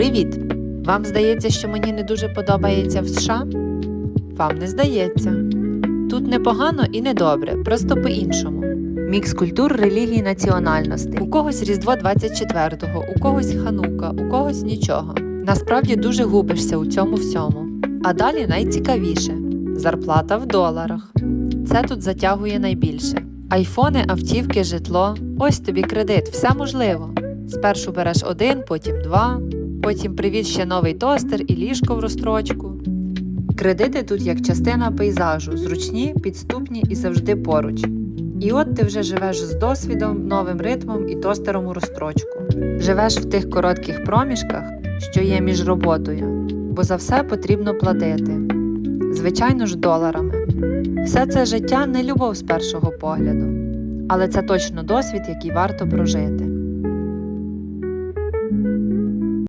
Привіт! Вам здається, що мені не дуже подобається в США? Вам не здається. Тут непогано і недобре, просто по-іншому. Мікс культур, релігій, національностей. У когось Різдво 24-го, у когось ханука, у когось нічого. Насправді дуже губишся у цьому всьому. А далі найцікавіше зарплата в доларах. Це тут затягує найбільше. Айфони, автівки, житло. Ось тобі кредит, все можливо. Спершу береш один, потім два, потім привіз ще новий тостер і ліжко в розстрочку. Кредити тут як частина пейзажу, зручні, підступні і завжди поруч. І от ти вже живеш з досвідом, новим ритмом і тостером у розстрочку. Живеш в тих коротких проміжках, що є між роботою, бо за все потрібно платити. Звичайно ж, доларами. Все це життя не любов з першого погляду, але це точно досвід, який варто прожити.